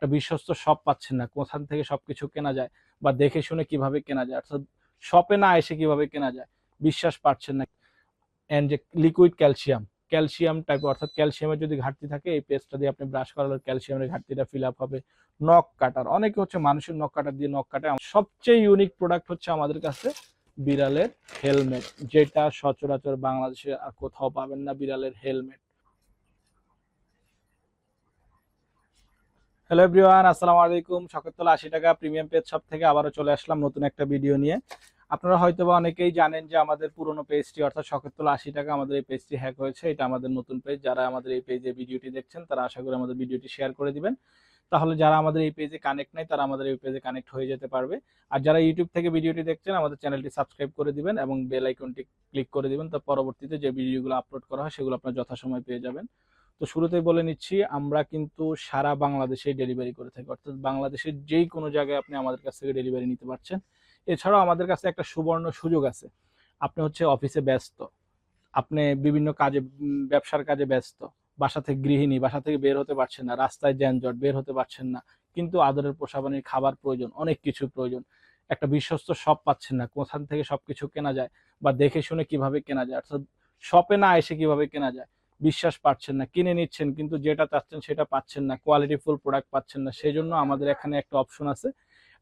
একটা বিশ্বস্ত শপ পাচ্ছেন না। কোথান থেকে সবকিছু কেনা যায় বা দেখে শুনে কীভাবে কেনা যায়? অর্থাৎ শপে না এসে কীভাবে কেনা যায়? বিশ্বাস পাচ্ছেন না। অ্যান্ড যে লিকুইড ক্যালসিয়াম ক্যালসিয়াম টাইপ অর্থাৎ ক্যালসিয়ামের যদি ঘাটতি থাকে, এই পেস্টটা দিয়ে আপনি ব্রাশ করালে ক্যালসিয়ামের ঘাটতিটা ফিল আপ হবে। নখ কাটার, অনেকে হচ্ছে মানুষের নখ কাটার দিয়ে নখ কাটে। সবচেয়ে ইউনিক প্রোডাক্ট হচ্ছে আমাদের কাছে বিড়ালের হেলমেট যেটা সচরাচর বাংলাদেশে আর কোথাও পাবেন না বিড়ালের হেলমেট হ্যালো এভরিওয়ান আসসালামু আলাইকুম। শকরতলা আশি টাকা প্রিমিয়াম পেজ শপ থেকে আবারও চলে আসলাম নতুন একটা ভিডিও নিয়ে। আপনারা হয়তোবা অনেকেই জানেন যে আমাদের পুরনো পেজটি অর্থাৎ শকরতলা আশি টাকা আমাদের এই পেজটি হ্যাক হয়েছে। এটা আমাদের নতুন পেজ যারা আমাদের এই পেজে ভিডিওটি দেখছেন, তারা আশা করি আমাদের ভিডিওটি শেয়ার করে দিবেন। তাহলে যারা আমাদের এই পেজে কানেক্ট নাই, তারা আমাদের এই পেজে কানেক্ট হয়ে যেতে পারবে। আর যারা ইউটিউব থেকে ভিডিওটি দেখছেন, আমাদের চ্যানেলটি সাবস্ক্রাইব করে দিবেন এবং বেল আইকনটি ক্লিক করে দিবেন। তো পরবর্তীতে যে ভিডিওগুলো আপলোড করা হয়, সেগুলো আপনার যথাসময় পেয়ে যাবেন। তো শুরুতেই বলে নিচ্ছি, আমরা কিন্তু সারা বাংলাদেশে ডেলিভারি করে থাকি। অর্থাৎ বাংলাদেশের যেই কোনো জায়গায় আপনি আমাদের কাছ থেকে ডেলিভারি নিতে পারছেন। এছাড়াও আমাদের কাছে একটা সুবর্ণ সুযোগ আছে। আপনি হচ্ছে অফিসে ব্যস্ত। আপনি বিভিন্ন কাজে ব্যবসার কাজে ব্যস্ত। বাসা থেকে গৃহিণী, বাসা থেকে বের হতে পারছেন না। রাস্তায় যানজট, বের হতে পারছেন না। কিন্তু আদরের পোষাবানির খাবার প্রয়োজন, অনেক কিছু প্রয়োজন। একটা বিশ্বস্ত শপ পাচ্ছেন না। কোথান থেকে সবকিছু কেনা যায় বা দেখে শুনে কীভাবে কেনা যায়? অর্থাৎ শপে না এসে কীভাবে কেনা যায়? বিশ্বাস পাচ্ছেন না, কিনে নিচ্ছেন কিন্তু যেটা চাচ্ছেন সেটা পাচ্ছেন না কোয়ালিটিফুল প্রোডাক্ট পাচ্ছেন না সেই জন্য আমাদের এখানে একটা অপশন আছে।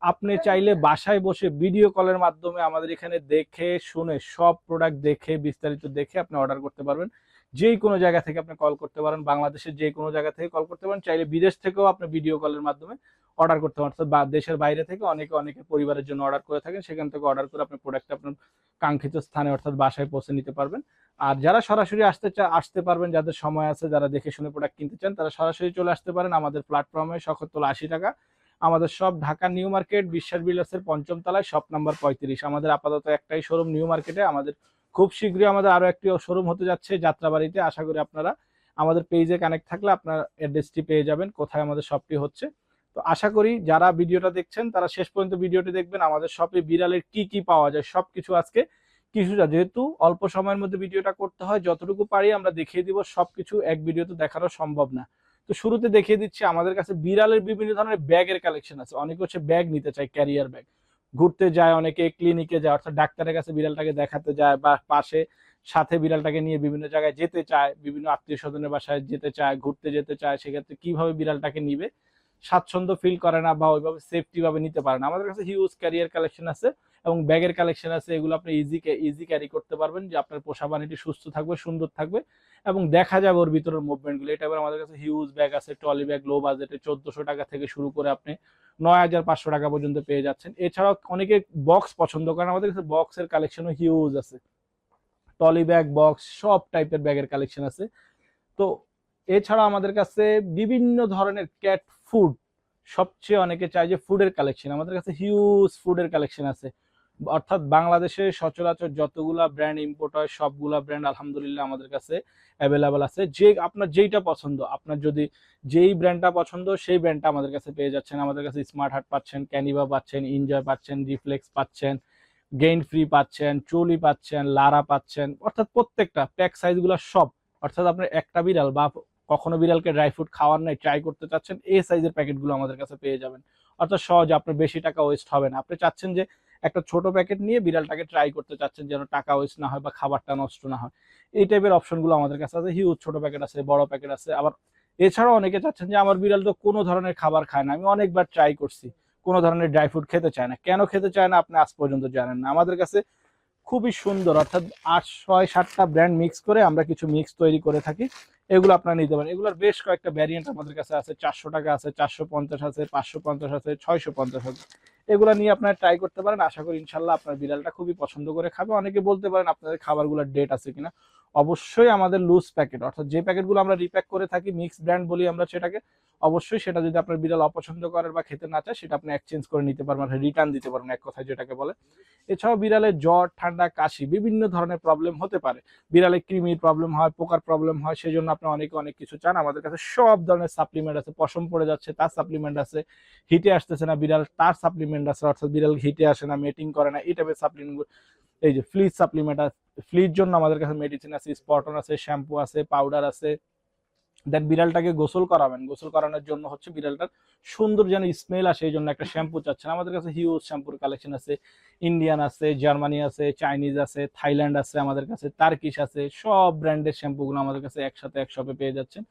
আপনি চাইলে বাসায় বসে ভিডিও কলের মাধ্যমে আমাদের এখানে দেখে, শুনে সব প্রোডাক্ট দেখে, বিস্তারিত দেখে আপনি অর্ডার করতে পারবেন। যেই কোনো জায়গা থেকে আপনি কল করতে পারেন, বাংলাদেশের যে কোনো জায়গা থেকে কল করতে পারেন, চাইলে বিদেশ থেকেও আপনি ভিডিও কলের মাধ্যমে অর্ডার করতে অর্থাৎ বা- দেশের বাইরে থেকে অনেকে অনেকে পরিবারের জন্য অর্ডার করে থাকেন, সেখান থেকে অর্ডার করে আপনি প্রোডাক্ট আপনার কাঙ্ক্ষিত স্থানে অর্থাৎ বাসায় পৌঁছে নিতে পারবেন। আর যারা সরাসরি আসতে চা, আসতে পারবেন, যাদের সময় আছে, যারা দেখে শুনে প্রোডাক্ট কিনতে চান, তারা সরাসরি চলে আসতে পারেন আমাদের প্ল্যাটফর্মে শখরতলা আশি টাকা। আমাদের সব ঢাকা নিউ মার্কেট, বিশ্বাস বিলাসের পঞ্চম তলায় শপ নাম্বার পঁয়ত্রিশ। আমাদের আপাতত একটাই শোরুম নিউ মার্কেটে। আমাদের খুব শীঘ্রই আমাদের আরও একটি শোরুম হতে যাচ্ছে যাত্রাবাড়িতে। আশা করি আপনারা আমাদের পেজে কানেক্ট থাকলে আপনার অ্যাড্রেসটি পেয়ে যাবেন। কোথায় আমাদের শপটি হচ্ছে? তো আশা করি যারা ভিডিওটা দেখছেন, তারা শেষ পর্যন্ত ভিডিওটি দেখবেন। আমাদের শপে বিড়ালের কি কি পাওয়া যায় সব কিছু আজকে কিছুটা, যেহেতু অল্প সময়ের মধ্যে ভিডিওটা করতে হয়, যতটুকু পারি আমরা দেখিয়ে দিব, সবকিছু এক ভিডিওতে দেখানো সম্ভব না। তো শুরুতে দেখিয়ে দিচ্ছি, আমাদের কাছে বিড়ালের বিভিন্ন ধরনের ব্যাগের কালেকশন আছে। অনেকে হচ্ছে ব্যাগ নিতে চায় ক্যারিয়ার ব্যাগ ঘুরতে যায় অনেকে ক্লিনিকে যায়, অর্থাৎ ডাক্তারের কাছে বিড়ালটাকে দেখাতে যায় বা পাশে, সাথে বিড়ালটাকে নিয়ে বিভিন্ন জায়গায় যেতে চায়, বিভিন্ন আত্মীয় স্বজনের বাসায় যেতে চায়, ঘুরতে যেতে চায়, সেক্ষেত্রে কীভাবে বিড়ালটাকে নিবে স্বাচ্ছন্দ্য ফিল করে না বা ওইভাবে সেফটি ভাবে নিতে পারে না। আমাদের কাছে হিউজ ক্যারিয়ার কালেকশন আছে এবং ব্যাগের কালেকশন আছে। এগুলো আপনি ইজি ইজি ক্যারি করতে পারবেন যে আপনার পোষা বাণীটি সুস্থ থাকবে, সুন্দর থাকবে এবং দেখা যাবে ওর ভিতরের মুভমেন্টগুলো এটা এবার আমাদের কাছে হিউজ ব্যাগ আছে ট্রলি ব্যাগ লো বাজেটে চোদ্দশো টাকা থেকে শুরু করে আপনি নয় হাজার পাঁচশো টাকা পর্যন্ত পেয়ে যাচ্ছেন। এছাড়াও অনেকে বক্স পছন্দ করেন আমাদের কাছে বক্সের কালেকশনও হিউজ আছে। ট্রলি ব্যাগ বক্স সব টাইপের ব্যাগের কালেকশন আছে। তো এছাড়া আমাদের কাছে বিভিন্ন ধরনের ক্যাট ফুড সবচেয়ে অনেকে চায় যে ফুডের কালেকশন আমাদের কাছে হিউজ ফুডের কালেকশন আছে। অর্থাৎ বাংলাদেশে সচরাচর যতগুলা ব্র্যান্ড ইম্পোর্ট হয়, সবগুলা ব্র্যান্ড আলহামদুলিল্লাহ আমাদের কাছে অ্যাভেলেবেল আছে। যে আপনার যেইটা পছন্দ, আপনার যদি যেই ব্র্যান্ডটা পছন্দ, সেই ব্র্যান্ডটা আমাদের কাছে পেয়ে যাচ্ছেন। আমাদের কাছে স্মার্ট হার্ট পাচ্ছেন ক্যানিভা পাচ্ছেন ইনজয় পাচ্ছেন রিফ্লেক্স পাচ্ছেন গেইন ফ্রি পাচ্ছেন, চলি পাচ্ছেন লারা পাচ্ছেন। অর্থাৎ প্রত্যেকটা প্যাক সাইজগুলো সব। অর্থাৎ আপনার একটা বিড়াল বা কখনো বিড়ালকে ড্রাই ফ্রুট খাওয়ার নাই ট্রাই করতে চাচ্ছেন, এই সাইজের প্যাকেটগুলো আমাদের কাছে পেয়ে যাবেন। অর্থাৎ সহজ আপনার বেশি টাকা ওয়েস্ট হবে না। আপনি চাচ্ছেন যে একটা ছোট প্যাকেট নিয়ে বিড়ালটাকে ট্রাই করতে চাচ্ছেন, যেন টাকা ওয়েস্ট না হয় বা খাবারটা নষ্ট না হয়। এই টাইপের অপশনগুলো আমাদের কাছে আছে। হিউজ ছোট প্যাকেট আছে, বড় প্যাকেট আছে। আবার এছাড়াও অনেকে চাচ্ছেন যে আমার বিড়াল তো কোনো ধরনের খাবার খায় না, আমি অনেকবার ট্রাই করছি। কোনো ধরনের ড্রাই ফ্রুট খেতে চায় না। কেন খেতে চায় না? আপনি আজ পর্যন্ত জানেন না। আমাদের কাছে খুবই সুন্দর, অর্থাৎ আট, ছয়, সাতটা ব্র্যান্ড মিক্স করে আমরা কিছু মিক্স তৈরি করে থাকি। এগুলো আপনারা নিতে পারেন। এগুলোর বেশ কয়েকটা ভ্যারিয়েন্ট আমাদের কাছে আছে। চারশো টাকা আছে, চারশো পঞ্চাশ আছে, পাঁচশো পঞ্চাশ আছে, ছয়শো পঞ্চাশ আছে। এগুলো নিয়ে আপনারা ট্রাই করতে পারেন। আশা করি ইনশাল্লাহ আপনার বিড়ালটা খুবই পছন্দ করে খাবে। অনেকে বলতে পারেন, আপনাদের খাবারগুলোর ডেট আছে কিনা। অবশ্যই আমাদের লুজ প্যাকেট অর্থাৎ যে প্যাকেটগুলো আমরা রিপ্যাক করে থাকি মিক্স ব্র্যান্ড বলি আমরা সেটাকে, অবশ্যই সেটা যদি আপনার বিড়াল অপছন্দ করে বা খেতে না চায়, সেটা আপনি এক্সচেঞ্জ করে নিতে পারবেন রিটার্ন দিতে পারবেন, এক কথায় যেটাকে বলে। এছাড়াও বিড়ালের জ্বর, ঠান্ডা, কাশি বিভিন্ন ধরনের প্রবলেম হতে পারে। বিড়ালে কৃমির প্রবলেম হয়, পোকার প্রবলেম হয় সেই জন্য আপনি অনেকে অনেক কিছু চান। আমাদের কাছে সব ধরনের সাপ্লিমেন্ট আছে। পশম পড়ে যাচ্ছে, তার সাপ্লিমেন্ট আছে। হিটে আসতেছে না বিড়াল, তার সাপ্লিমেন্ট আছে। অর্থাৎ বিড়াল হিটে আসে না মেটিং করে না। এই টাইপের সাপ্লিমেন্ট এই যে ফ্লিজ সাপ্লিমেন্ট আছে। ফ্লির জন্য আমাদের কাছে মেডিসিন আছে স্পটন আছে শ্যাম্পু আছে পাউডার আছে। দেন বিড়ালটাকে গোসল করাবেন। গোসল করানোর জন্য হচ্ছে বিড়ালটার সুন্দর যেন স্মেল আসে, এই জন্য একটা শ্যাম্পু চাচ্ছেন। আমাদের কাছে হিউজ শ্যাম্পুর কালেকশন আছে। ইন্ডিয়ান আছে জার্মানি আছে চাইনিজ আছে থাইল্যান্ড আছে আমাদের কাছে তার্কিশ আছে, সব ব্র্যান্ডের শ্যাম্পুগুলো আমাদের কাছে একসাথে এক শপে পেয়ে যাচ্ছেন।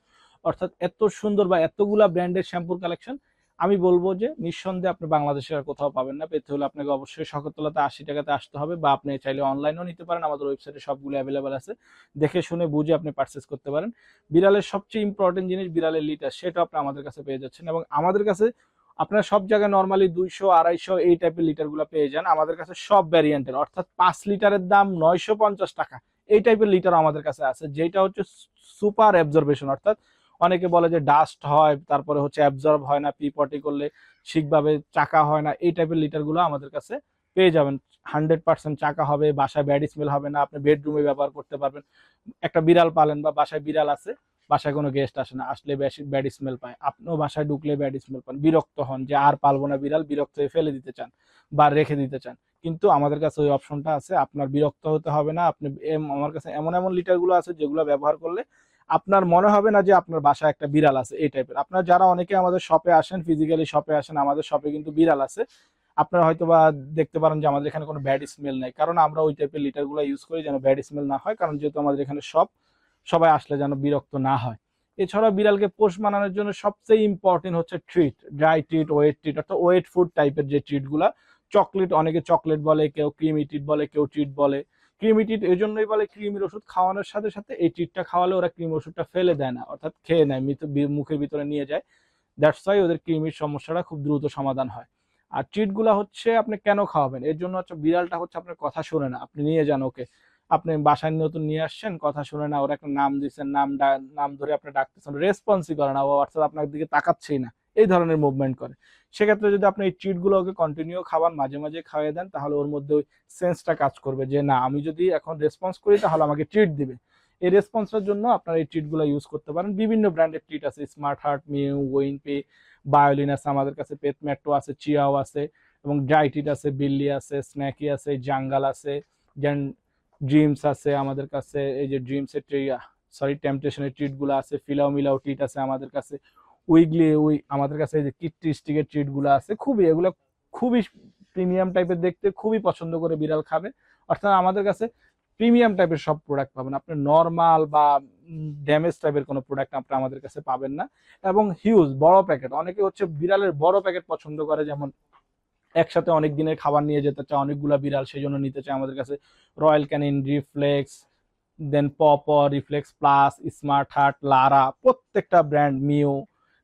অর্থাৎ এত সুন্দর বা এতগুলা ব্র্যান্ডের শ্যাম্পুর কালেকশন আমি বলব যে নিঃসন্দেহে আপনি বাংলাদেশে আর কোথাও পাবেন না। পেতে হলে আপনাকে অবশ্যই শকরতলাতে আশি টাকাতে আসতে হবে বা আপনি চাইলে অনলাইনেও নিতে পারেন। আমাদের ওয়েবসাইটে সবগুলো অ্যাভেলেবেল আছে। দেখে শুনে বুঝে আপনি পারচেস করতে পারেন। বিড়ালের সবচেয়ে ইম্পর্টেন্ট জিনিস বিড়ালের লিটার সেটা আপনি আমাদের কাছে পেয়ে যাচ্ছেন এবং আমাদের কাছে আপনারা সব জায়গায় নর্মালি দুইশো, আড়াইশো এই টাইপের লিটারগুলো পেয়ে যান। আমাদের কাছে সব ভ্যারিয়েন্টের অর্থাৎ পাঁচ লিটারের দাম নয়শো পঞ্চাশ টাকা। এই টাইপের লিটার আমাদের কাছে আছে, যেটা হচ্ছে সুপার অ্যাবজর্বেশন অর্থাৎ অনেকে বলে যে ডাস্ট হয়, তারপরে হচ্ছে অ্যাবজর্ব হয় না পি পটি করলে ঠিকভাবে চাকা হয় না, এই টাইপের লিটারগুলো আমাদের কাছে পেয়ে যাবেন। হান্ড্রেড পার্সেন্ট চাকা হবে, বাসায় ব্যাড স্মেল হবে না, আপনি বেডরুমে ব্যবহার করতে পারবেন। একটা বিড়াল পালেন বা বাসায় বিড়াল আছে, বাসায় কোনো গেস্ট আসে না, আসলে বেশি ব্যাড স্মেল পায়। আপনিও বাসায় ঢুকলে ব্যাড স্মেল পান, বিরক্ত হন যে আর পালবো না বিড়াল, বিরক্ত হয়ে ফেলে দিতে চান বা রেখে দিতে চান। কিন্তু আমাদের কাছে ওই অপশনটা আছে, আপনার বিরক্ত হতে হবে না, আপনি আমার কাছে এমন এমন লিটারগুলো আছে যেগুলো ব্যবহার করলে আপনার মনে হবে না যে আপনার বাসায় একটা বিড়াল আছে, এই টাইপের আপনার যারা অনেকে আমাদের শপে আসেন ফিজিক্যালি শপে আসেন, আমাদের শপে কিন্তু বিড়াল আছে। আপনারা হয়তো বা দেখতে পারেন যে আমাদের এখানে কোনো ব্যাড স্মেল নেই। কারণ আমরা ওই টাইপের লিটারগুলো ইউজ করি যেন ব্যাড স্মেল না হয়, কারণ যেহেতু আমাদের এখানে সব সবাই আসলে যেন বিরক্ত না হয়। এছাড়া বিড়ালকে পোষ মানানোর জন্য সবচেয়ে ইম্পর্টেন্ট হচ্ছে treat dry treat wet treat অর্থাৎ ওয়েট ফুড টাইপের যে ট্রিটগুলা চকলেট অনেকে চকলেট বলে, কেউ ক্রিমি ট্রিট বলে, কেউ ট্রিট বলে। ক্রিমি ট্রিট এই জন্যই বলে ক্রিমির ওষুধ খাওয়ানোর সাথে সাথে এই ট্রিটটা খাওয়ালে ওরা ক্রিম ওষুধটা ফেলে দেয় না, অর্থাৎ খেয়ে নেয়, মৃত- মুখের ভিতরে নিয়ে যায়। দ্যাটস ওয়াই ওদের ক্রিমির সমস্যাটা খুব দ্রুত সমাধান হয়। আর ট্রিটগুলা হচ্ছে আপনি কেন খাওয়াবেন? এর জন্য হচ্ছে বিড়ালটা হচ্ছে আপনার কথা শোনে না। আপনি নিয়ে যান ওকে। আপনি বাসায় নতুন নিয়ে আসছেন, কথা শুনে না, ওর একটা নাম দিচ্ছেন নাম নাম ধরে আপনি ডাকতেছেন রেসপন্সই করে না। ও অর্থাৎ আপনার দিকে তাকাচ্ছেই না। এই ধরনের মুভমেন্ট করে। সেক্ষেত্রে যদি আপনি এই ট্রিটগুলো ওকে কন্টিনিউ খাবার মাঝে মাঝে খাওয়াই দেন, তাহলে ওর মধ্যে ওই সেন্সটা কাজ করবে যে, না, আমি যদি এখন রেসপন্স করি, তাহলে আমাকে ট্রিট দিবে। এই রেসপন্সের জন্য আপনারা এই ট্রিটগুলো ইউজ করতে পারেন। বিভিন্ন ব্র্যান্ডের ট্রিট আছে স্মার্ট হার্ট মিউ ওয়েন পে বায়োলিন আছে আমাদের কাছে পেট ম্যাট্রো আছে চিয়াও আছে, এবং ড্রাই ট্রিট আছে বিল্লি আছে স্ন্যাকি আছে জাঙ্গাল আছে দেন ড্রিমস আছে আমাদের কাছে, এই যে ড্রিমসের সরি টেম্পটেশনের ট্রিটগুলো আছে ফিলাও মিলাও ট্রিট আছে আমাদের কাছে। উইগলি উই আমাদের কাছে যে কিট্টি স্টিকের ট্রিটগুলো আছে, খুবই এগুলো খুবই প্রিমিয়াম টাইপের দেখতে, খুবই পছন্দ করে বিড়াল খাবে। অর্থাৎ আমাদের কাছে প্রিমিয়াম টাইপের সব প্রোডাক্ট পাবেন। আপনি নর্মাল বা ড্যামেজ টাইপের কোনো প্রোডাক্ট আপনি আমাদের কাছে পাবেন না। এবং হিউজ বড় প্যাকেট অনেকে হচ্ছে বিড়ালের বড় প্যাকেট পছন্দ করে, যেমন একসাথে অনেক দিনের খাবার নিয়ে যেতে চায়, অনেকগুলা বিড়াল সেই জন্য নিতে চায় আমাদের কাছে। Royal Canin reflex then pop reflex plus smart heart লারা প্রত্যেকটা ব্র্যান্ড মিও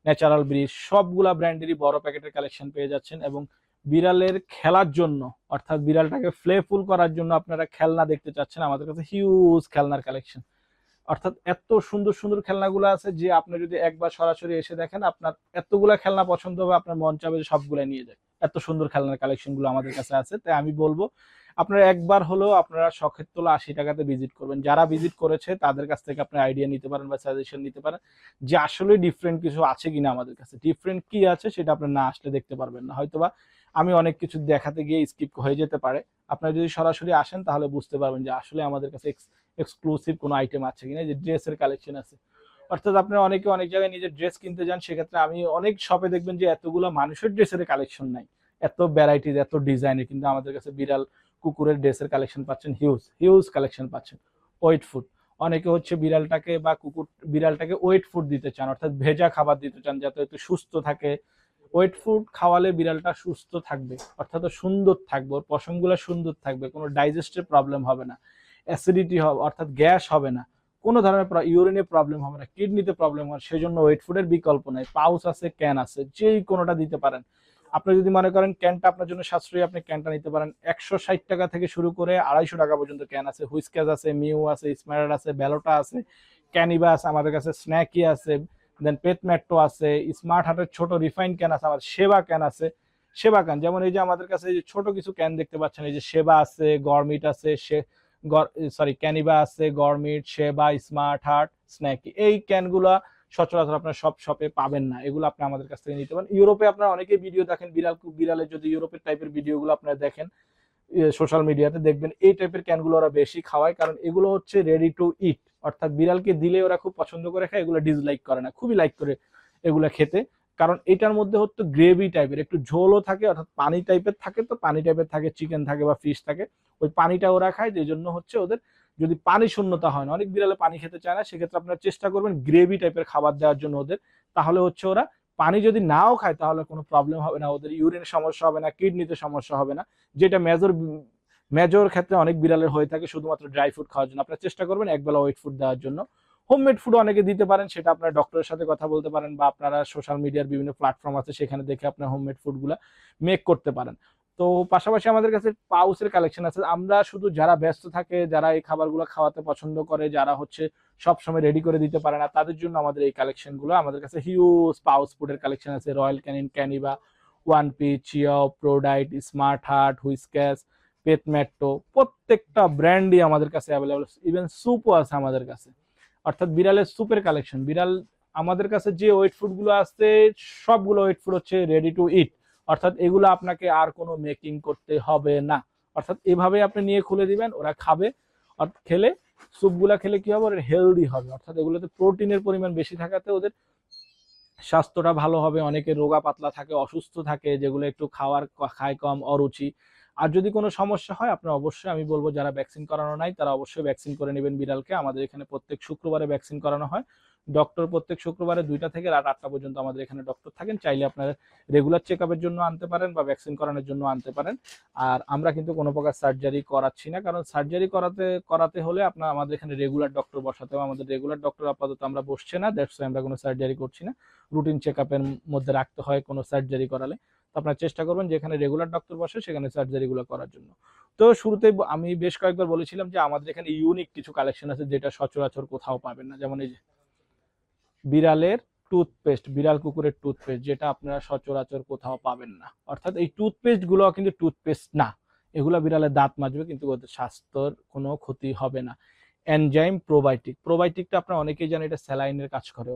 ন্যাচারাল ব্রিজ সবগুলা ব্র্যান্ডেরই বড় প্যাকেটের কালেকশন পেয়ে যাচ্ছেন এবং বিড়ালের খেলার জন্য, অর্থাৎ বিড়ালটাকে ফ্লেফুল করার জন্য আপনারা খেলনা দেখতে চাচ্ছেন, আমাদের কাছে হিউজ খেলনার কালেকশন অর্থাৎ এত সুন্দর সুন্দর খেলনাগুলো আছে যে আপনি যদি একবার সরাসরি এসে দেখেন, আপনার এতগুলা খেলনা পছন্দ হবে, আপনার মন চাবে সবগুলা নিয়ে যায় এত সুন্দর খেলনার কালেকশনগুলো আমাদের কাছে আছে। তাই আমি বলব, আপনারা একবার হলেও আপনারা শখের তোলা আশি টাকাতে ভিজিট করবেন। যারা ভিজিট করেছে, তাদের কাছ থেকে আপনি আইডিয়া নিতে পারেন বা সাজেশন নিতে পারেন যে আসলে ডিফারেন্ট কিছু আছে কিনা আমাদের কাছে। ডিফারেন্ট কি আছে সেটা আপনি না আসলে দেখতে পারবেন না। হয়তোবা আমি অনেক কিছু দেখাতে গিয়ে স্কিপ হয়ে যেতে পারে। আপনারা যদি সরাসরি আসেন, তাহলে বুঝতে পারবেন যে আসলে আমাদের কাছে এক্সক্লুসিভ কোনো আইটেম আছে কিনা। যে ড্রেসের কালেকশন আছে অর্থাৎ আপনারা অনেকে অনেক জায়গায় নিজের ড্রেস কিনতে যান, সেক্ষেত্রে আমি অনেক শপে দেখবেন যে এতগুলো মানুষের ড্রেসের কালেকশন নাই। এত ভ্যারাইটিস এত ডিজাইনের কিন্তু আমাদের কাছে বিড়াল, কুকুরের ড্রেসের কালেকশন পাচ্ছেন হিউজ হিউজ কালেকশন পাচ্ছেন। ওয়েট ফুড অনেকে হচ্ছে বিড়ালটাকে বা কুকুর, বিড়ালটাকে ওয়েট ফুড দিতে চান, অর্থাৎ ভেজা খাবার দিতে চান যাতে একটু সুস্থ থাকে। ওয়েট ফুড খাওয়ালে বিড়ালটা সুস্থ থাকবে, অর্থাৎ সুন্দর থাকবে, ওর পশমগুলো সুন্দর থাকবে, কোনো ডাইজেস্টের প্রবলেম হবে না। অ্যাসিডিটি হবে অর্থাৎ গ্যাস হবে না। কোনো ধরনের ইউরিনে প্রবলেম হবে না, কিডনিতে প্রবলেম হয় সেই জন্য ওয়েট ফুডের বিকল্প নেই। পাউচ আছে ক্যান আছে, যেই কোনোটা দিতে পারেন। আপনি যদি মনে করেন ক্যানটা আপনার জন্য সাশ্রয়ী, আপনি ক্যানটা নিতে পারেন। একশো ষাট টাকা থেকে শুরু করে আড়াইশো টাকা পর্যন্ত ক্যান আছে। হুইস্ক্যাজ আছে, মিউ আছে স্মার্ট আছে ব্যালোটা আছে, ক্যানিবা আছে, আমাদের কাছে স্ন্যাকি আছে দেন পেট আছে স্মার্ট হার্টের ছোট রিফাইন ক্যান আছে, আমাদের সেবা ক্যান আছে। সেবা ক্যান যেমন এই যে আমাদের কাছে এই যে ছোট কিছু ক্যান দেখতে পাচ্ছেন, এই যে সেবা আছে, গরমিট আছে, সে সরি ক্যানিবা আছে গরমিট সেবা স্মার্ট হার্ট স্ন্যাকি এই ক্যানগুলা সচরাচর আপনার সব শপে পাবেন না। এগুলো আপনি আমাদের কাছ থেকে নিতে পারেন। ইউরোপে আপনারা অনেকেই ভিডিও দেখেন, বিড়াল বিড়ালের যদি ইউরোপের টাইপের ভিডিওগুলো আপনারা দেখেন সোশ্যাল মিডিয়াতে দেখবেন, এই টাইপের ক্যানগুলো ওরা বেশি খাওয়ায়। কারণ এগুলো হচ্ছে রেডি টু ইট অর্থাৎ বিড়ালকে দিলে ওরা খুব পছন্দ করে খায়, এগুলো ডিসলাইক করে না। খুবই লাইক করে এগুলো খেতে। কারণ এটার মধ্যে হচ্ছে গ্রেভি টাইপের একটু ঝোলও থাকে, অর্থাৎ পানি টাইপের থাকে তো, পানি টাইপের থাকে চিকেন থাকে বা ফিশ থাকে, ওই পানিটা ওরা খায়, যে জন্য হচ্ছে ওদের যদি পানি শূন্যতা হয় না, অনেক বিড়ালে পানি খেতে চায় না, সেক্ষেত্রে আপনারা চেষ্টা করবেন গ্রেভি টাইপের খাবার দেওয়ার জন্য ওদের, তাহলে হচ্ছে ওরা পানি যদি নাও খায়, তাহলে কোনো প্রবলেম হবে না, ওদের ইউরিনের সমস্যা হবে না কিডনিতে সমস্যা হবে না, যেটা মেজর মেজর ক্ষেত্রে অনেক বিড়ালের হয়ে থাকে, শুধুমাত্র ড্রাই ফুড খাওয়ার জন্য। আপনারা চেষ্টা করবেন একবেলা ওয়েট ফুড দেওয়ার জন্য। হোমমেড ফুড অনেকে দিতে পারেন, সেটা আপনার ডক্টরের সাথে কথা বলতে পারেন বা আপনারা সোশ্যাল মিডিয়ার বিভিন্ন প্ল্যাটফর্ম আছে, সেখানে দেখে আপনার হোমমেড ফুডগুলো মেক করতে পারেন। তো পাশাপাশি আমাদের কাছে পাউসের কালেকশন আছে। আমরা শুধু যারা ব্যস্ত থাকে, যারা এই খাবারগুলো খাওয়াতে পছন্দ করে, যারা হচ্ছে সব সময় রেডি করে দিতে পারে না, তাদের জন্য আমাদের এই কালেকশনগুলো আমাদের কাছে হিউজ পাউস ফুডের কালেকশন আছে। রয়্যাল ক্যানিন ক্যানিবা ওয়ান পি চিও প্রোডাইট স্মার্ট হার্ট হুইসক্যাস পেটম্যাটো প্রত্যেকটা ব্র্যান্ডই আমাদের কাছে অ্যাভেলেবল ইভেন স্যুপও আছে আমাদের কাছে। অর্থাৎ বিড়ালের স্যুপের কালেকশন বিড়াল আমাদের কাছে যে ওয়েট ফুডগুলো আসছে, সবগুলো ওয়েট ফুড হচ্ছে রেডি টু ইট অর্থাৎ এগুলো আপনাকে আর কোনো মেকিং করতে হবে না। অর্থাৎ এভাবে আপনি নিয়ে খুলে দিবেন, ওরা খাবে। আর খেলে স্যুপগুলা খেলে কি হবে? ওরা হেলদি হবে। অর্থাৎ এগুলোতে প্রোটিনের পরিমাণ বেশি থাকাতে ওদের স্বাস্থ্যটা ভালো হবে। অনেকে রোগা পাতলা থাকে, অসুস্থ থাকে, যেগুলো একটু খাওয়ার, খায় কম, অরুচি। আর যদি কোনো সমস্যা হয়, আপনার অবশ্যই আমি বলব যারা ভ্যাকসিন করানো নাই, তারা অবশ্যই ভ্যাকসিন করে নেবেন বিড়ালকে। আমাদের এখানে প্রত্যেক শুক্রবারে ভ্যাকসিন করানো হয়। ডক্টর প্রত্যেক শুক্রবারে দুইটা থেকে রাত আটটা পর্যন্ত আমাদের এখানে ডক্টর থাকেন। চাইলে আপনারা রেগুলার চেক জন্য আনতে পারেন বা ভ্যাকসিন করানোর জন্য আনতে পারেন। আর আমরা কিন্তু কোনো প্রকার সার্জারি করাচ্ছি না, কারণ সার্জারি করাতে করাতে হলে আপনার আমাদের এখানে রেগুলার ডক্টর বসাতে হবে। আমাদের রেগুলার ডক্টর আপাতত আমরা বসছে না দ্যাটস আমরা কোনো সার্জারি করছি না। রুটিন চেক মধ্যে রাখতে হয় কোনো সার্জারি করালে। আপনারা চেষ্টা করবেন যেখানে রেগুলার ডক্টর বসে সেখানে সার্জারিগুলো করার জন্য। তো শুরুতে আমি বেশ কয়েকবার বলেছিলাম যে আমাদের এখানে ইউনিক কিছু কালেকশন আছে যেটা সচরাচর কোথাও পাবেন না। যেমন এই যে বিড়ালের টুথপেস্ট বিড়াল কুকুরের টুথপেস্ট যেটা আপনারা সচরাচর কোথাও পাবেন না। অর্থাৎ এই টুথপেস্টগুলো কিন্তু টুথপেস্ট না। এগুলো বিড়ালের দাঁত মাজবে কিন্তু স্বাস্থ্যের কোনো ক্ষতি হবে না। এনজাইম প্রোবায়োটিক প্রোবায়োটিকটা আপনারা অনেকেই জানেন এটা স্যালাইনের কাজ করে।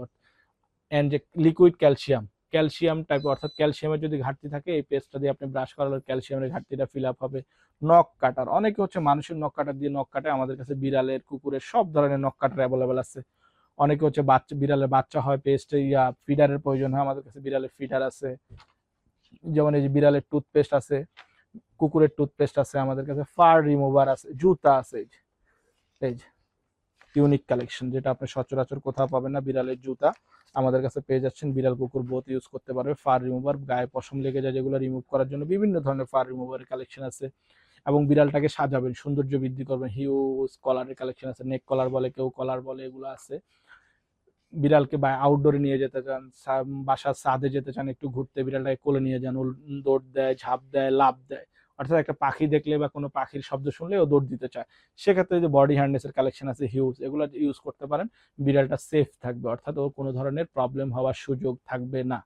লিকুইড ক্যালসিয়াম ক্যালসিয়াম টাইপ অর্থাৎ ক্যালসিয়ামের যদি ঘাটতি থাকে, এই পেস্টটা দিয়ে আপনি ব্রাশ করালে ক্যালসিয়ামের ঘাটতিটা ফিল আপ হবে। নখ কাটার, অনেকে হচ্ছে মানুষের নখ কাটার দিয়ে নখ কাটে আমাদের কাছে বিড়ালের, কুকুরের সব ধরনের নখ কাটার অ্যাভেলেবেল আছে। অনেকে হচ্ছে বাচ্চা, বিড়ালের বাচ্চা হয় পেস্ট ইয়া ফিডারের প্রয়োজন হয়, আমাদের কাছে বিড়ালের ফিডার আছে। যেমন এই যে বিড়ালের টুথপেস্ট আছে, কুকুরের টুথপেস্ট আছে, আমাদের কাছে ফার রিমুভার আছে, জুতা আছে, এই যে ইউনিক কালেকশন যেটা আপনি সচরাচর কোথাও পাবেন না, বিড়ালের জুতা। আমাদের কাছে পেয়ে যাচ্ছেন বিড়াল কুকুর বোথ ইউজ করতে পারবে। ফার রিমুভার গায়ে পশম লেগে যায় যেগুলো রিমুভ করার জন্য বিভিন্ন ধরনের ফার রিমুভারের কালেকশন আছে। এবং বিড়ালটাকে সাজাবেন, সৌন্দর্য বৃদ্ধি করবেন হিউজ কলারের কালেকশন আছে নেক কলার বলে, কেউ কলার বলে, এগুলো আছে। বিড়ালকে বা আউটডোরে নিয়ে যেতে চান বাসার ছাদে যেতে চান, একটু ঘুরতে বিড়ালটাকে কোলে নিয়ে যান দৌড় দেয়, ঝাঁপ দেয় লাভ দেয়। অর্থাৎ একটা পাখি দেখলে বা কোনো পাখির শব্দ শুনলে ও দৌড় দিতে চায়। সেক্ষেত্রে যে বডি হার্নেসের কালেকশন আছে হিউজ এগুলো ইউজ করতে পারেন। বিড়ালটা সেফ থাকবে, অর্থাৎ ও কোনো ধরনের প্রবলেম হওয়ার সুযোগ থাকবে না।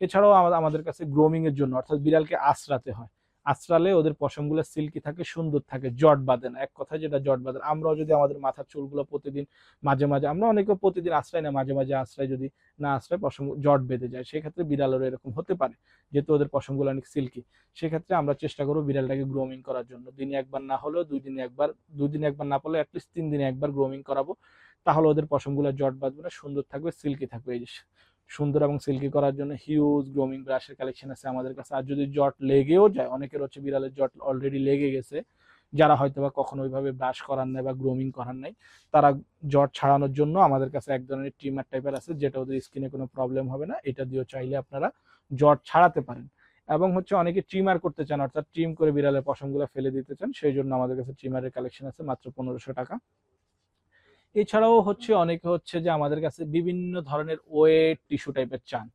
এছাড়াও আমাদের কাছে গ্রোমিংয়ের জন্য, অর্থাৎ বিড়ালকে আশ্রাতে হয়। আশ্রালে ওদের পশমগুলো সিল্কি থাকে, সুন্দর থাকে, জট বাঁধে না। এক কথায় যেটা জট বাঁধে। আমরাও যদি আমাদের মাথার চুলগুলো প্রতিদিন মাঝে মাঝে, আমরা অনেকে প্রতিদিন আশ্রয় না মাঝে মাঝে আশ্রয় যদি না আশ্রয়, পশম জট বেঁধে যায়। সেক্ষেত্রে বিড়ালেরও এরকম হতে পারে, যেহেতু ওদের পশমগুলো অনেক সিল্কি সেক্ষেত্রে আমরা চেষ্টা করব বিড়ালটাকে গ্রোমিং করার জন্য। দিনে একবার না হলেও দুই দিনে একবার, দুই দিনে একবার না পারলেও অ্যাটলিস্ট তিন দিনে একবার গ্রোমিং করাবো। তাহলে ওদের পশমগুলো জট বাঁধবে না, সুন্দর থাকবে সিল্কি থাকবে। এই সুন্দর এবং সিল্কি করার জন্য হিউজ গ্রোমিং ব্রাশের কালেকশন আছে আমাদের কাছে। আর যদি জট লেগেও যায়, অনেকের হচ্ছে বিড়ালের জট অলরেডি লেগে গেছে, যারা হয়তো বা কখনো ওইভাবে ব্রাশ করার নাই বা গ্রোমিং করার নাই, তারা জট ছাড়ানোর জন্য আমাদের কাছে এক ধরনের ট্রিমার টাইপের আছে, যেটা ওদের স্কিনে কোনো প্রবলেম হবে না। এটা দিয়েও চাইলে আপনারা জট ছাড়াতে পারেন। এবং হচ্ছে অনেকে ট্রিমার করতে চান, অর্থাৎ ট্রিম করে বিড়ালের পশমগুলো ফেলে দিতে চান, সেই জন্য আমাদের কাছে ট্রিমারের কালেকশন আছে, মাত্র পনেরোশো টাকা। এছাড়াও হচ্ছে অনেকে হচ্ছে যে আমাদের কাছে বিভিন্ন ধরনের ওয়েট টিস্যু টাইপের চান।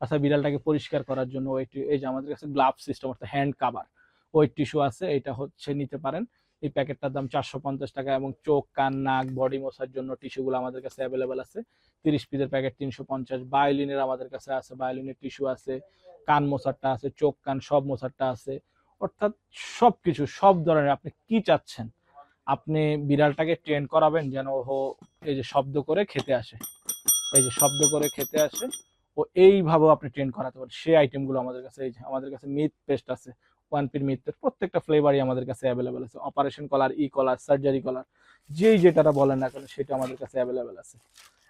অর্থাৎ বিড়ালটাকে পরিষ্কার করার জন্য ওয়েট এই যে আমাদের কাছে গ্লাভ সিস্টেম, অর্থাৎ হ্যান্ড কাভার ওয়েট টিস্যু আছে, এটা হচ্ছে নিতে পারেন। এই প্যাকেটটার দাম চারশো পঞ্চাশ টাকা এবং চোখ, কান, নাক, বডি মশার জন্য টিস্যুগুলো আমাদের কাছে অ্যাভেলেবেল আছে। তিরিশ পিসের প্যাকেট তিনশো পঞ্চাশ বায়োলিনের আমাদের কাছে আছে বায়োলিনের টিস্যু আছে, কান মশারটা আছে, চোখ, কান সব মশারটা আছে। অর্থাৎ সব কিছু সব ধরনের আপনি কি চাচ্ছেন আপনি বিড়ালটাকে ট্রেন করাবেন যেন ও এই যে শব্দ করে খেতে আসে। এই যে শব্দ করে খেতে আসে, ও এইভাবেও আপনি ট্রেন করাতে পারেন। সেই আইটেমগুলো আমাদের কাছে, এই যে আমাদের কাছে মিট পেস্ট আছে ওয়ান পির মিথ্যের প্রত্যেকটা ফ্লেভারই আমাদের কাছে অ্যাভেলেবেল আছে। অপারেশন কলার ই কলার সার্জারি কলার যেই যেটা বলেন না কেন, সেটা আমাদের কাছে অ্যাভেলেবেল আছে।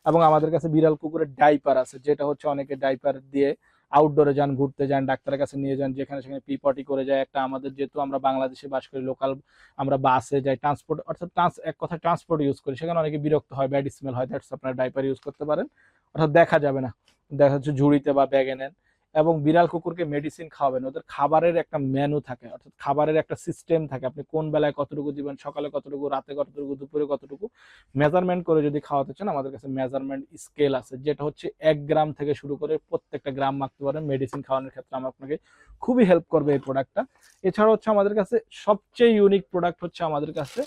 এবং আমাদের কাছে বিড়াল কুকুরের ডাইপার আছে, যেটা হচ্ছে অনেকে ডাইপার দিয়ে আউটডোরে যান, ঘুরতে যান, ডাক্তারের কাছে নিয়ে যান, যেখানে সেখানে পিপটি করে যায়। একটা আমাদের যেহেতু আমরা বাংলাদেশে বাস করি লোকাল আমরা বাসে যাই ট্রান্সপোর্ট অর্থাৎ ট্রান্স এক কথা ট্রান্সপোর্ট ইউজ করি। সেখানে অনেকে বিরক্ত হয় ব্যাড স্মেল হয় দ্যাটস আপনার ডাইপার ইউজ করতে পারেন। অর্থাৎ দেখা যাবে না। দেখা যাচ্ছে ঝুড়িতে বা ব্যাগে নেন। এবং বিড়াল কুকুরকে মেডিসিন খাওয়াবেন। ওদের খাবারের একটা মেনু থাকে, অর্থাৎ খাবারের একটা সিস্টেম থাকে। আপনি কোন বেলায় কতটুকু দিবেন, সকালে কতটুকু, রাতে কতটুকু, দুপুরে কতটুকু মেজারমেন্ট করে যদি খাওয়াতে চান, আমাদের কাছে মেজারমেন্ট স্কেল আছে, যেটা হচ্ছে এক গ্রাম থেকে শুরু করে প্রত্যেকটা গ্রাম মাখতে পারেন মেডিসিন খাওয়ানোর ক্ষেত্রে। আমরা আপনাকে খুবই হেল্প করবে এই প্রোডাক্টটা এছাড়া হচ্ছে আমাদের কাছে সবচেয়ে ইউনিক প্রোডাক্ট হচ্ছে আমাদের কাছে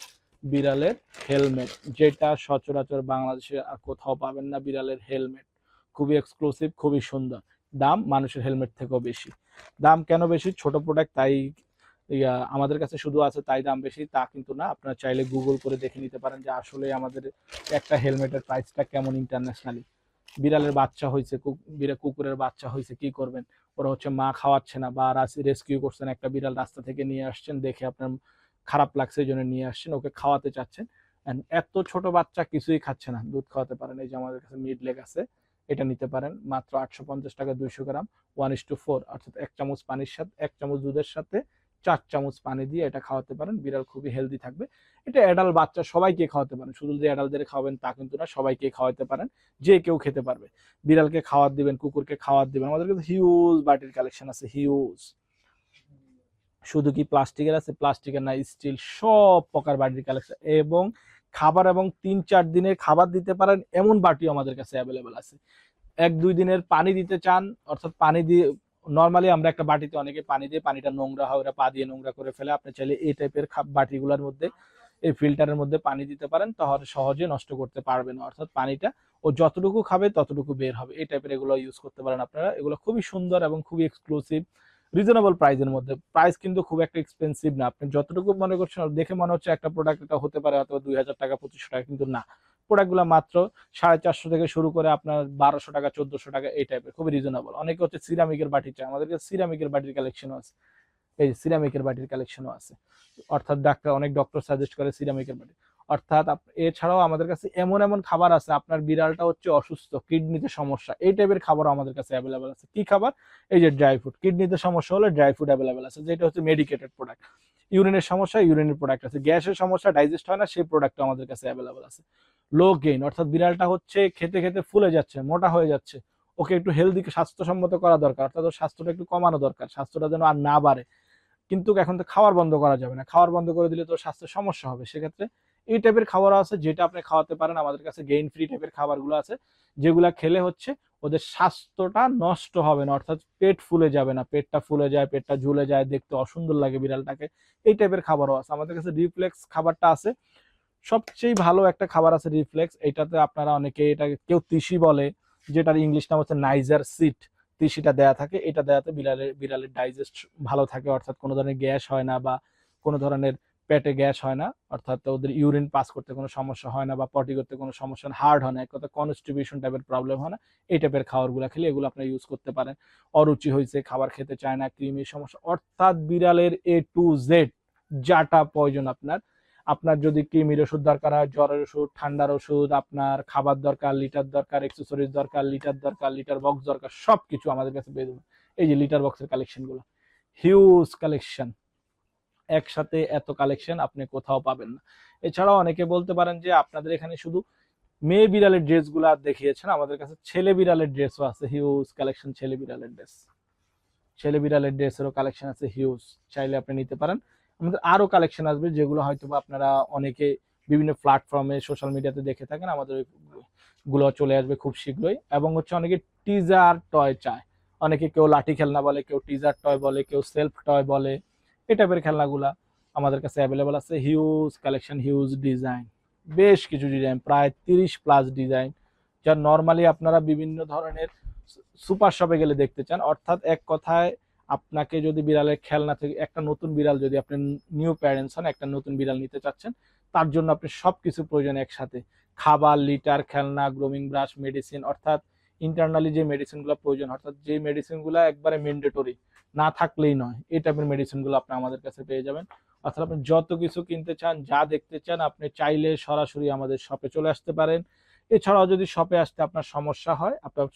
বিড়ালের হেলমেট যেটা সচরাচর বাংলাদেশে আর কোথাও পাবেন না বিড়ালের হেলমেট খুবই এক্সক্লুসিভ খুবই সুন্দর। দাম মানুষের হেলমেট থেকেও বেশি। দাম কেন বেশি? ছোট প্রোডাক্ট তাই আমাদের কাছে শুধু আছে তাই দাম বেশি, তা কিন্তু না। আপনারা চাইলে গুগল করে দেখে নিতে পারেন যে আসলে আমাদের একটা হেলমেটের প্রাইসটা কেমন ইন্টারন্যাশনালি বিড়ালের বাচ্চা হয়েছে কুকুরের বাচ্চা হয়েছে, কি করবেন? ওরা হচ্ছে মা খাওয়াচ্ছে না বা রেস্কিউ করছেন, একটা বিড়াল রাস্তা থেকে নিয়ে আসছেন, দেখে আপনার খারাপ লাগছে এই জন্য নিয়ে আসছেন, ওকে খাওয়াতে চাচ্ছেন। এত ছোট বাচ্চা কিছুই খাচ্ছে না, দুধ খাওয়াতে পারেন এই যে আমাদের কাছে মিড লেগ আছে। এটা নিতে পারেন। মাত্র আটশো পঞ্চাশ টাকা দুইশো gram. One is two four অর্থাৎ এক চামচ পানির সাথে এক চামচ দুধের সাথে চার চামচ পানি দিয়ে এটা খাওয়াতে পারেন। বিড়াল খুবই হেলদি থাকবে। এটা অ্যাডাল্ট বাচ্চা সবাইকে খাওয়াতে পারেন। শুধু যে অ্যাডাল্টদের খাওয়াবেন তা কিন্তু না, সবাইকে খাওয়াতে পারেন। যে কেউ খেতে পারবে। বিড়ালকে খাওয়ার দিবেন, কুকুরকে খাওয়ার দিবেন। আমাদের কাছে হিউজ বাটির কালেকশন আছে হিউজ শুধু কি প্লাস্টিকের আছে? প্লাস্টিকের না স্টিল সব প্রকার বাটির কালেকশন এবং খাবার এবং তিন চার দিনের খাবার দিতে পারেন, এমন বাটিও আমাদের কাছে অ্যাভেলেবেল আছে। এক দুই দিনের পানি দিতে চান, অর্থাৎ পানি দিয়ে নর্মালি আমরা একটা বাটিতে অনেকে পানি দিয়ে পানিটা নোংরা হয়, ওরা পা দিয়ে নোংরা করে ফেলে। আপনি চাইলে এই টাইপের বাটিগুলোর মধ্যে, এই ফিল্টারের মধ্যে পানি দিতে পারেন, তাহলে সহজে নষ্ট করতে পারবেন। অর্থাৎ পানিটা ও যতটুকু খাবে, ততটুকু বের হবে। এই টাইপের এগুলো ইউজ করতে পারেন আপনারা। এগুলো খুবই সুন্দর এবং খুবই এক্সক্লুসিভ রিজনেবল প্রাইসের মধ্যে। প্রাইস কিন্তু খুব একটা এক্সপেন্সিভ না। আপনি যতটুকু মনে করছেন, দেখে মনে হচ্ছে একটা প্রোডাক্ট এটা হতে পারে অথবা দুই হাজার টাকা, পঁচিশশো টাকা, কিন্তু না। প্রোডাক্টগুলো মাত্র সাড়ে চারশো থেকে শুরু করে আপনার বারোশো টাকা, চোদ্দশো টাকা, এই টাইপের খুবই রিজনেবল অনেকে হচ্ছে সিরামিকের বাটি চায়। আমাদের কাছে সিরামিকের বাটির কালেকশনও আছে। এই সিরামিকের বাটির কালেকশনও আছে। অর্থাৎ ডাক্তার অনেক ডক্টর সাজেস্ট করে সিরামিকের বাটি। অর্থাৎ এছাড়াও আমাদের কাছে এমন এমন খাবার আছে, আপনার বিড়ালটা হচ্ছে অসুস্থ, কিডনিতে সমস্যা, এই টাইপের খাবারও আমাদের কাছে অ্যাভেলেবেল আছে। কি খাবার? এই যে ড্রাই ফুড কিডনিতে সমস্যা হলে ড্রাই ফুড অ্যাভেলেবেল আছে, যেটা হচ্ছে মেডিকেটেড প্রোডাক্ট ইউরিনের সমস্যা ইউরিনের প্রোডাক্ট আছে। গ্যাসের সমস্যা ডাইজেস্ট হয় না, সেই প্রোডাক্টও আমাদের কাছে অ্যাভেলেবেল আছে। লো গেইন অর্থাৎ বিড়ালটা হচ্ছে খেতে খেতে ফুলে যাচ্ছে, মোটা হয়ে যাচ্ছে। ওকে একটু হেলদি স্বাস্থ্যসম্মত করা দরকার, অর্থাৎ ওর স্বাস্থ্যটা একটু কমানো দরকার, স্বাস্থ্যটা যেন আর না বাড়ে। কিন্তু এখন তো খাওয়ার বন্ধ করা যাবে না। খাওয়ার বন্ধ করে দিলে তো স্বাস্থ্যের সমস্যা হবে। সেক্ষেত্রে এই টাইপের খাবার আছে যেটা আপনি খাওয়াতে পারেন। আমাদের কাছে গেইন ফ্রি টাইপের খাবারগুলো আছে, যেগুলা খেলে হচ্ছে ওদের স্বাস্থ্যটা নষ্ট হবে না, অর্থাৎ পেট ফুলে যাবে না। পেটটা ফুলে যায়, পেটটা ঝুলে যায়, দেখতে অসুন্দর লাগে বিড়ালটাকে। এই টাইপের খাবারও আছে। আমাদের কাছে রিফ্লেক্স খাবারটা আছে। সবচেয়ে ভালো একটা খাবার আছে রিফ্লেক্স এটাতে আপনারা অনেকে এটা কেউ তিসি বলে, যেটার ইংলিশ নাম হচ্ছে নাইজার সিট তিসিটা দেয়া থাকে। এটা দেয়াতে বিড়ালের বিড়ালের ডাইজেস্ট ভালো থাকে। অর্থাৎ কোনো ধরনের গ্যাস হয় না বা কোনো ধরনের পেটে গ্যাস হয় না, অর্থাৎ ওদের ইউরিন পাস করতে কোনো সমস্যা হয় না বা পটি করতে কোনো সমস্যা হার্ড হয় না, এক কথা কনস্টিবিউশন টাইপের প্রবলেম হয় না, এই টাইপের খাবারগুলো খেলে এগুলো আপনারা ইউজ করতে পারেন। অরুচি হয়েছে খাবার খেতে চায় না ক্রিমির সমস্যা, অর্থাৎ বিড়ালের এ টু জেড যাটা প্রয়োজন আপনার। আপনার যদি ক্রিমির ওষুধ দরকার হয়, জ্বরের ওষুধ, ঠান্ডার ওষুধ, আপনার খাবার দরকার লিটার দরকার এক্সেসরিজ দরকার লিটার দরকার লিটার বক্স দরকার সব কিছু আমাদের কাছে পেয়ে যাবেন এই যে লিটার বক্সের কালেকশনগুলো হিউজ কালেকশন একসাথে এত কালেকশন আপনি কোথাও পাবেন না। এছাড়াও অনেকে বলতে পারেন যে আপনাদের এখানে শুধু মেয়ে বিড়ালের ড্রেসগুলো দেখিয়েছেন, আমাদের কাছে ছেলে বিড়ালের ড্রেসও আছে হিউজ কালেকশন ছেলে বিড়ালের ড্রেস ছেলে বিড়ালের ড্রেসেরও কালেকশন আছে হিউজ চাইলে আপনি নিতে পারেন। আমাদের আরও কালেকশন আসবে যেগুলো হয়তো আপনারা অনেকে বিভিন্ন প্ল্যাটফর্মে সোশ্যাল মিডিয়াতে দেখে থাকেন, আমাদেরগুলো চলে আসবে খুব শীঘ্রই। এবং হচ্ছে অনেকে টিজার টয় চায়। অনেকে কেউ লাঠি খেলনা বলে, কেউ টিজার টয় বলে, কেউ সেলফ টয় বলে। এই টাইপের খেলনাগুলা আমাদের কাছে অ্যাভেলেবল আছে। হিউজ কালেকশন হিউজ ডিজাইন বেশ কিছু ডিজাইন প্রায় তিরিশ প্লাস ডিজাইন যা নর্মালি আপনারা বিভিন্ন ধরনের সুপার শপে গেলে দেখতে চান। অর্থাৎ এক কথায় আপনাকে যদি বিড়ালের খেলনা থেকে, একটা নতুন বিড়াল যদি আপনি নিউ প্যারেন্টস হন, একটা নতুন বিড়াল নিতে চাচ্ছেন, তার জন্য আপনি সবকিছু প্রয়োজন একসাথে। খাবার লিটার খেলনা গ্রোমিং ব্রাশ মেডিসিন অর্থাৎ ইন্টারনালি যে মেডিসিনগুলো প্রয়োজন, অর্থাৎ যে মেডিসিনগুলো একবারে ম্যান্ডেটরি না থাকলেই নয়। এই টাইপের মেডিসিনগুলো আপনি আমাদের কাছে পেয়ে যাবেন। অর্থাৎ আপনি যত কিছু কিনতে চান, যা দেখতে চান, আপনি চাইলে সরাসরি আমাদের শপে চলে আসতে পারেন। এছাড়াও যদি শপে আসতে আপনার সমস্যা হয়, আপনার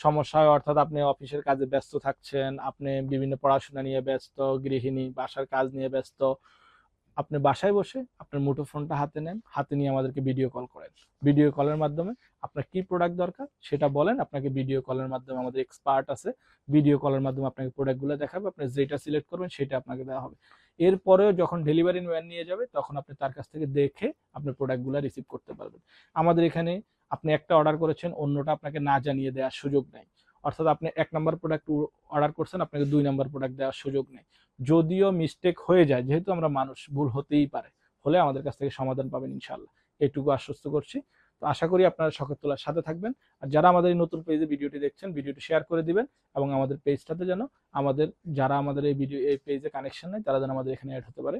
সমস্যা হয় অর্থাৎ আপনি অফিসের কাজে ব্যস্ত থাকছেন, আপনি বিভিন্ন পড়াশোনা নিয়ে ব্যস্ত, গৃহিণী, বাসার কাজ নিয়ে ব্যস্ত আপনি বাসায় বসে আপনার মুঠোফোনটা হাতে নেন, হাতে নিয়ে আমাদেরকে ভিডিও কল করেন। ভিডিও কলের মাধ্যমে আপনার কি প্রোডাক্ট দরকার সেটা বলেন, আপনাকে ভিডিও কলের মাধ্যমে আমাদের এক্সপার্ট আছে ভিডিও কলের মাধ্যমে আপনাকে প্রোডাক্টগুলো দেখাবে, আপনি যেটা সিলেক্ট করবেন সেটা আপনাকে দেওয়া হবে। এরপরেও যখন ডেলিভারি ম্যান নিয়ে যাবে, তখন আপনি তার কাছ থেকে দেখে আপনার প্রোডাক্টগুলো রিসিভ করতে পারবেন। আমাদের এখানে আপনি একটা অর্ডার করেছেন, অন্যটা আপনাকে না জানিয়ে দেওয়ার সুযোগ নেই। অর্থাৎ আপনি এক নম্বর প্রোডাক্ট অর্ডার করছেন, আপনাকে দুই নম্বর প্রোডাক্ট দেওয়ার সুযোগ নেই। যদিও মিস্টেক হয়ে যায়, যেহেতু আমরা মানুষ, ভুল হতেই পারে, হলে আমাদের কাছ থেকে সমাধান পাবেন ইনশাল্লাহ এইটুকু আশ্বস্ত করছি। তো আশা করি আপনারা শখের সাথে থাকবেন। আর যারা আমাদের এই নতুন পেজে ভিডিওটি দেখছেন, ভিডিওটি শেয়ার করে দিবেন এবং আমাদের পেজটাতে যেন আমাদের, যারা আমাদের এই ভিডিও এই পেজে কানেকশন নেই, তারা যেন আমাদের এখানে অ্যাড হতে পারে।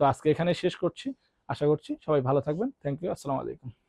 তো আজকে এখানে শেষ করছি। আশা করছি সবাই ভালো থাকবেন। থ্যাংক ইউ আসসালামু আলাইকুম।